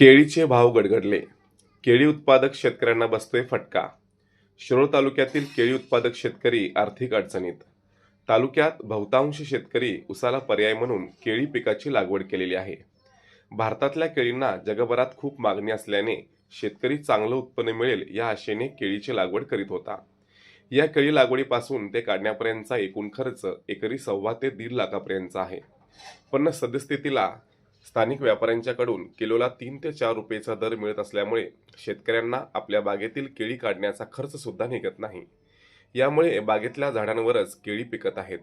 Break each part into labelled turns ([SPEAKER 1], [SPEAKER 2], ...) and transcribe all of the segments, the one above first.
[SPEAKER 1] केळीचे भाव गडगडले. केळी उत्पादक शेतकऱ्यांना बसतोय फटका. शिरोळ तालुक्यातील केळी उत्पादक शेतकरी आर्थिक अडचणीत. तालुक्यात बहुतांश शेतकरी उसाला पर्याय म्हणून केळी पिकाची लागवड केलेली आहे. भारतातल्या केळींना जगभरात खूप मागणी असल्याने शेतकरी चांगलं उत्पन्न मिळेल या आशेने केळीची लागवड करीत होता. या केळी लागवडीपासून ते काढण्यापर्यंतचा एकूण खर्च एकरी सव्वा ते दीड लाखापर्यंतचा आहे. पण सद्यस्थितीला स्थानिक व्यापाऱ्यांच्याकडून किलोला तीन ते चार रुपयेचा दर मिळत असल्यामुळे शेतकऱ्यांना आपल्या बागेतील केळी काढण्याचा खर्च सुद्धा निघत नाही. यामुळे बागेतल्या झाडांवरच केळी पिकत आहेत.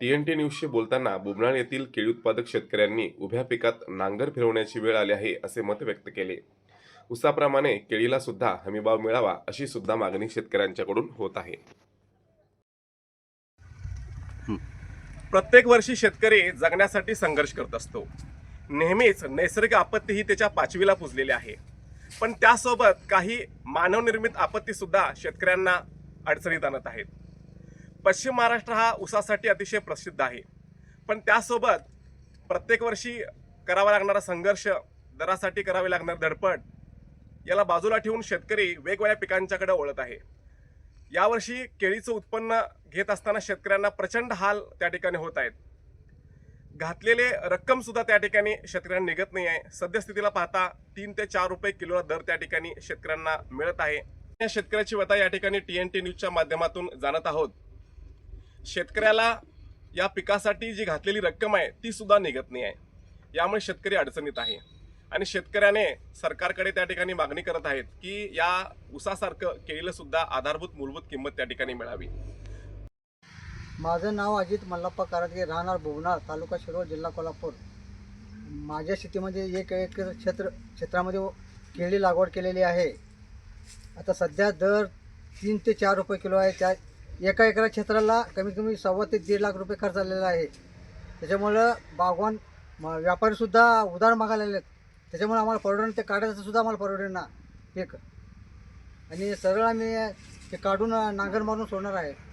[SPEAKER 1] टी एन टी न्यूजशी बोलताना बुबनाळ येथील केळी उत्पादक शेतकऱ्यांनी उभ्या पिकात नांगर फिरवण्याची वेळ आली आहे असे मत व्यक्त केले. उसाप्रमाणे केळीला सुद्धा हमीभाव मिळावा अशी सुद्धा मागणी शेतकऱ्यांच्याकडून होत आहे.
[SPEAKER 2] प्रत्येक वर्षी शेतकरी जगण्यासाठी संघर्ष करत असतो. नेहमीच नैसर्गिक आपत्ती ही त्याच्या पाचवीला पुजलेली आहे. पण त्यासोबत काही मानवनिर्मित आपत्तीसुद्धा शेतकऱ्यांना अडचणीत आणत आहेत. पश्चिम महाराष्ट्र हा ऊसासाठी अतिशय प्रसिद्ध आहे. पण त्यासोबत प्रत्येक वर्षी करावा लागणारा संघर्ष दरासाठी करावी लागणार धडपड याला बाजूला ठेवून शेतकरी वेगवेगळ्या पिकांच्याकडे ओळत आहे. यावर्षी केळीचं उत्पन्न घेत असताना शेतकऱ्यांना प्रचंड हाल त्या ठिकाणी होत आहेत. घातलेले रक्कम सुद्धा त्या ठिकाणी शेतकऱ्यांना निघत नाही आहे सद्यस्थितीला पाहता तीन ते चार रुपये किलोला दर त्या ठिकाणी शेतकऱ्यांना मिळत आहे. या शेतकऱ्याची व्यथा या ठिकाणी टी एन टी न्यूजच्या माध्यमातून जाणत आहोत. शेतकऱ्याला या पिकासाठी जी घातलेली रक्कम आहे ती सुद्धा निघत नाही आहे यामुळे शेतकरी अडचणीत आहे. आणि शेतकऱ्याने सरकारकडे त्या ठिकाणी मागणी करत आहेत की या ऊसासारखं केळीला सुद्धा आधारभूत मूलभूत किंमत त्या ठिकाणी मिळावी.
[SPEAKER 3] माझं नाव अजित मल्लप्पा कारदगे राहणार भुवनाळ तालुका शिरोळ जिल्हा कोल्हापूर. माझ्या शेतीमध्ये एक एकर क्षेत्र क्षेत्रामध्ये केळी लागवड केलेली आहे. आता सध्या दर तीन ते चार रुपये किलो आहे. त्या एका एकरा क्षेत्राला कमीत कमी सव्वा ते दीड लाख रुपये खर्च आलेला आहे. त्याच्यामुळं बागवान म- व्यापारीसुद्धा उधार मागायला आहेत त्याच्यामुळे आम्हाला परवडणं ते काढायचं सुद्धा आम्हाला परवडेना. पीक आणि सरळ आम्ही ते काढून नांगर मारून सोडणार आहे.